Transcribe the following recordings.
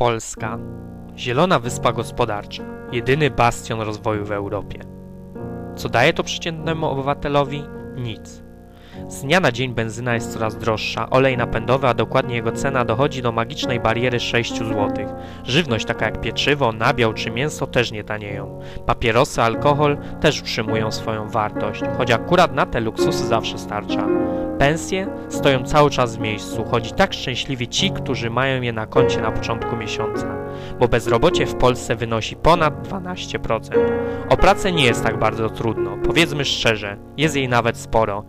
Polska. Zielona wyspa gospodarcza. Jedyny bastion rozwoju w Europie. Co daje to przeciętnemu obywatelowi? Nic. Z dnia na dzień benzyna jest coraz droższa, olej napędowy, a dokładnie jego cena dochodzi do magicznej bariery 6 zł. Żywność taka jak pieczywo, nabiał czy mięso też nie tanieją. Papierosy, alkohol też utrzymują swoją wartość, choć akurat na te luksusy zawsze starcza. Pensje stoją cały czas w miejscu, chodzi tak szczęśliwie ci, którzy mają je na koncie na początku miesiąca, bo bezrobocie w Polsce wynosi ponad 12%. O pracę nie jest tak bardzo trudno, powiedzmy szczerze, jest jej nawet sporo,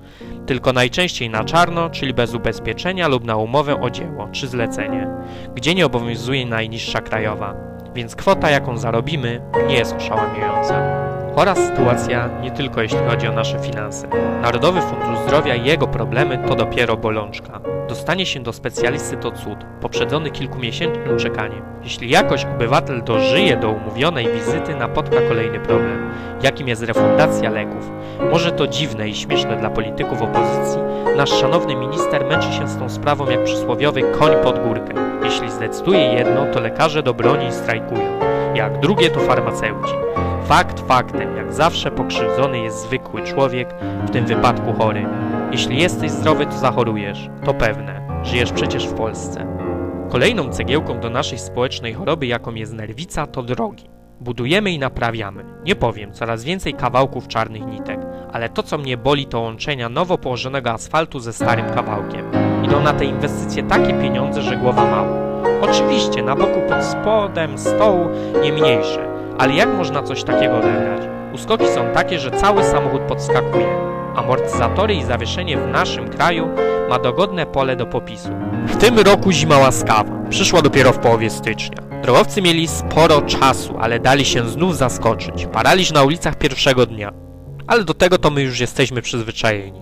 tylko najczęściej na czarno, czyli bez ubezpieczenia lub na umowę o dzieło czy zlecenie, gdzie nie obowiązuje najniższa krajowa, więc kwota jaką zarobimy nie jest oszałamiająca. Chora sytuacja nie tylko jeśli chodzi o nasze finanse. Narodowy Fundusz Zdrowia i jego problemy to dopiero bolączka. Dostanie się do specjalisty to cud, poprzedzony kilkumiesięcznym czekaniem. Jeśli jakoś obywatel dożyje do umówionej wizyty, napotka kolejny problem, jakim jest refundacja leków. Może to dziwne i śmieszne dla polityków opozycji, nasz szanowny minister męczy się z tą sprawą jak przysłowiowy koń pod górkę. Jeśli zdecyduje jedno, to lekarze do broni i strajkują. Jak drugie, to farmaceuci. Fakt faktem, jak zawsze pokrzywdzony jest zwykły człowiek, w tym wypadku chory. Jeśli jesteś zdrowy, to zachorujesz. To pewne. Żyjesz przecież w Polsce. Kolejną cegiełką do naszej społecznej choroby, jaką jest nerwica, to drogi. Budujemy i naprawiamy. Nie powiem, coraz więcej kawałków czarnych nitek, ale to co mnie boli to łączenia nowo położonego asfaltu ze starym kawałkiem. Idą na te inwestycje takie pieniądze, że głowa mała. Oczywiście na boku pod spodem stołu nie mniejsze, ale jak można coś takiego odegrać? Uskoki są takie, że cały samochód podskakuje. Amortyzatory i zawieszenie w naszym kraju ma dogodne pole do popisu. W tym roku zima łaskawa. Przyszła dopiero w połowie stycznia. Drogowcy mieli sporo czasu, ale dali się znów zaskoczyć. Paraliż na ulicach pierwszego dnia. Ale do tego to my już jesteśmy przyzwyczajeni.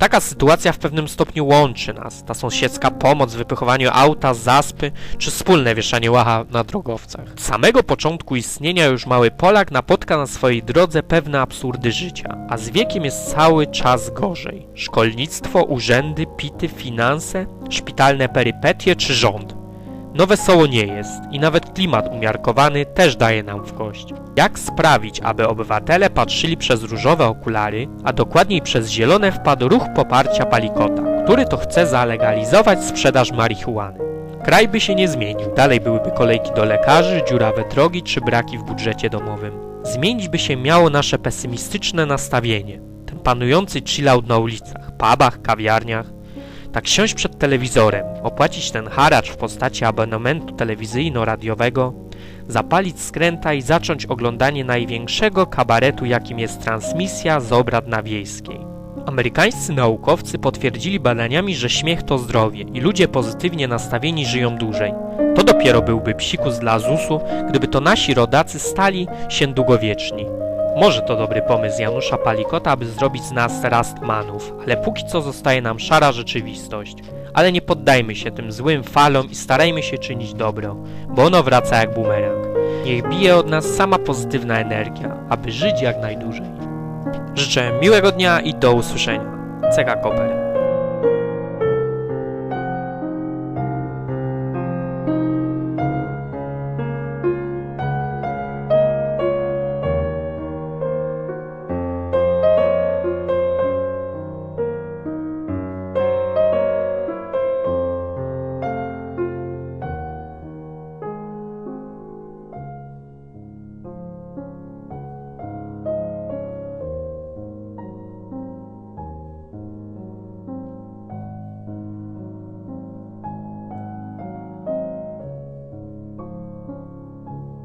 Taka sytuacja w pewnym stopniu łączy nas. Ta sąsiedzka pomoc w wypychowaniu auta, zaspy, czy wspólne wieszanie łacha na drogowcach. Od samego początku istnienia już mały Polak napotka na swojej drodze pewne absurdy życia, a z wiekiem jest cały czas gorzej. Szkolnictwo, urzędy, pity, finanse, szpitalne perypetie czy rząd. No wesoło nie jest i nawet klimat umiarkowany też daje nam w kość. Jak sprawić, aby obywatele patrzyli przez różowe okulary, a dokładniej przez zielone wpadł ruch poparcia Palikota, który to chce zalegalizować sprzedaż marihuany. Kraj by się nie zmienił, dalej byłyby kolejki do lekarzy, dziurawe drogi czy braki w budżecie domowym. Zmienić by się miało nasze pesymistyczne nastawienie, ten panujący chillout na ulicach, pubach, kawiarniach, tak siąść przed telewizorem, opłacić ten haracz w postaci abonamentu telewizyjno-radiowego, zapalić skręta i zacząć oglądanie największego kabaretu, jakim jest transmisja z obrad na Wiejskiej. Amerykańscy naukowcy potwierdzili badaniami, że śmiech to zdrowie i ludzie pozytywnie nastawieni żyją dłużej. To dopiero byłby psikus dla ZUS-u, gdyby to nasi rodacy stali się długowieczni. Może to dobry pomysł Janusza Palikota, aby zrobić z nas rastmanów, ale póki co zostaje nam szara rzeczywistość. Ale nie poddajmy się tym złym falom i starajmy się czynić dobro, bo ono wraca jak bumerang. Niech bije od nas sama pozytywna energia, aby żyć jak najdłużej. Życzę miłego dnia i do usłyszenia. Ceka Koper.